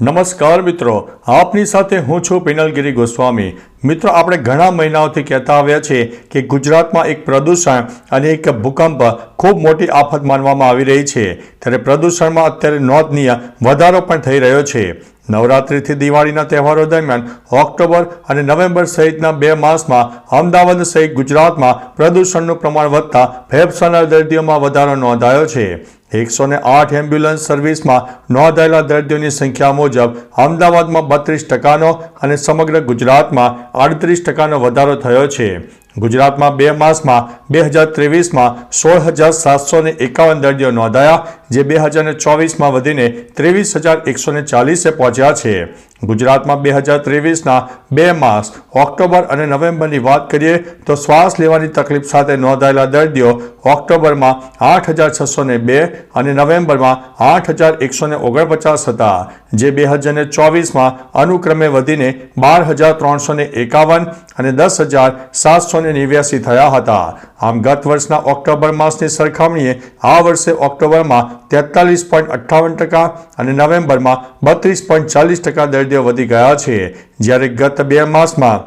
નમસ્કાર મિત્રો, આપની સાથે હું છું પિનલગીરી ગોસ્વામી. મિત્રો, આપણે ઘણા મહિનાઓથી કહેતા આવ્યા છે કે ગુજરાતમાં એક પ્રદૂષણ અને એક ભૂકંપ ખૂબ મોટી આફત માનવામાં આવી રહી છે. ત્યારે પ્રદૂષણમાં અત્યારે નોંધનીય વધારો પણ થઈ રહ્યો છે. નવરાત્રિથી દિવાળીના તહેવારો દરમિયાન ઓક્ટોબર અને નવેમ્બર સહિતના બે માસમાં અમદાવાદ સહિત ગુજરાતમાં પ્રદૂષણનું પ્રમાણ વધતા ફેફસાના દર્દીઓમાં વધારો નોંધાયો છે. એકસો ને આઠ એમ્બ્યુલન્સ સર્વિસમાં નોંધાયેલા દર્દીઓની સંખ્યા મુજબ અમદાવાદમાં બત્રીસ ટકાનો અને સમગ્ર ગુજરાતમાં આડત્રીસ ટકાનો વધારો થયો છે. ગુજરાતમાં બે માસમાં બે હજાર ત્રેવીસમાં સોળ હજાર સાતસો ને એકાવન દર્દીઓ નોંધાયા, જે બે હજાર ચોવીસમાં વધીને ત્રેવીસ હજાર એકસો ચાલીસે પહોંચ્યા છે. ગુજરાતમાં બે હજાર ત્રેવીસના બે માસ, ઓક્ટોબર અને નવેમ્બરની વાત કરીએ તો શ્વાસ લેવાની તકલીફ સાથે નોંધાયેલા દર્દીઓ ઓક્ટોબરમાં આઠ હજાર છસો બે અને નવેમ્બરમાં આઠ હજાર એકસો ઓગણપચાસ હતા, જે બે હજાર ને ચોવીસમાં અનુક્રમે વધીને બાર હજાર ત્રણસો ને એકાવન અને દસ હજાર સાતસો ને નેવ્યાસી થયા હતા. આમ ગત વર્ષના ઓક્ટોબર માસની સરખામણીએ આ વર્ષે ઓક્ટોબરમાં તેતાલીસ પોઈન્ટ અઠ્ઠાવન ટકા અને નવેમ્બરમાં બત્રીસ પોઈન્ટ ચાલીસ ટકા દર્દીઓ વધી ગયા છે. જ્યારે ગત બે માસમાં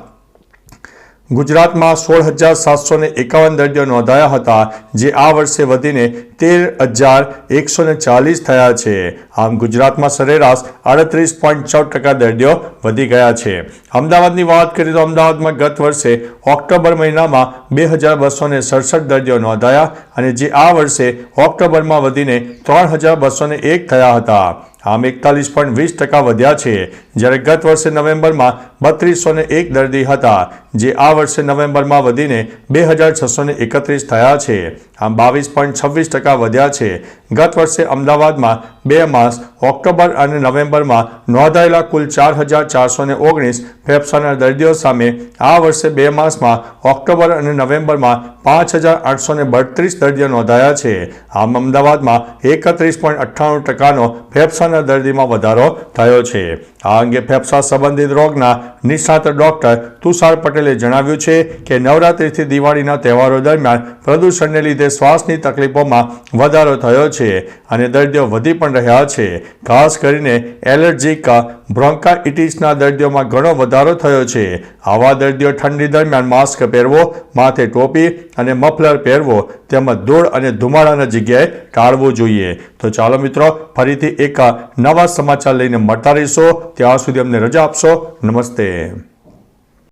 ગુજરાતમાં સોળ હજાર સાતસો ને એકાવન દર્દીઓ નોંધાયા હતા, જે આ વર્ષે વધીને તેર હજાર એકસો ને ચાલીસ થયા છે. આમ ગુજરાતમાં સરેરાશ આડત્રીસ પોઈન્ટ છ ટકા દર્દીઓ વધી ગયા છે. અમદાવાદની વાત કરીએ તો અમદાવાદમાં ગત વર્ષે ઓક્ટોબર મહિનામાં બે હજાર બસો ને સડસઠ દર્દીઓ નોંધાયા અને જે આ વર્ષે ઓક્ટોબરમાં વધીને ત્રણ હજાર બસો ને એક થયા હતા. આમ એકતાલીસ પોઈન્ટ વીસ ટકા વધ્યા છે. જ્યારે ગત વર્ષે નવેમ્બરમાં બત્રીસો ને એક દર્દી હતા, જે આ વર્ષે નવેમ્બરમાં વધીને બે હજાર છસો એકત્રીસ થયા છે. આમ બાવીસ પોઈન્ટ છવ્વીસ ટકા વધ્યા છે. ગત વર્ષે અમદાવાદમાં બે માસ, ઓક્ટોબર અને નવેમ્બરમાં નોંધાયેલા કુલ ચાર હજાર ચારસો ને ઓગણીસ ફેફસાના દર્દીઓ સામે આ વર્ષે બે માસમાં ઓક્ટોબર અને નવેમ્બરમાં પાંચ હજાર આઠસો ને બત્રીસ દર્દીઓ નોંધાયા છે. આમ અમદાવાદમાં એકત્રીસ પોઈન્ટ અઠ્ઠાણું ટકાનો ફેફસાના દર્દીમાં વધારો થયો છે. આ અંગે ફેફસા સંબંધિત રોગના નિષ્ણાત ડોક્ટર તુષાર પટેલે જણાવ્યું છે કે નવરાત્રિથી દિવાળીના તહેવારો દરમિયાન પ્રદૂષણને લીધે શ્વાસની તકલીફોમાં વધારો થયો છે અને દર્દીઓ વધી પણ રહ્યા છે. ખાસ કરીને એલર્જીક બ્રોન્કાઇટિસના દર્દીઓમાં ઘણો વધારો થયો છે. આવા દર્દીઓ ઠંડી દરમિયાન માસ્ક પહેરવો, માથે ટોપી અને મફલર પહેરવો તેમજ ધૂળ અને ધુમાડાના જગ્યાએ ટાળવું જોઈએ. તો ચાલો મિત્રો, ફરીથી એક નવા સમાચાર લઈને મળતા રહીશો. ત્યાં સુધી અમને રજા આપશો. નમસ્તે.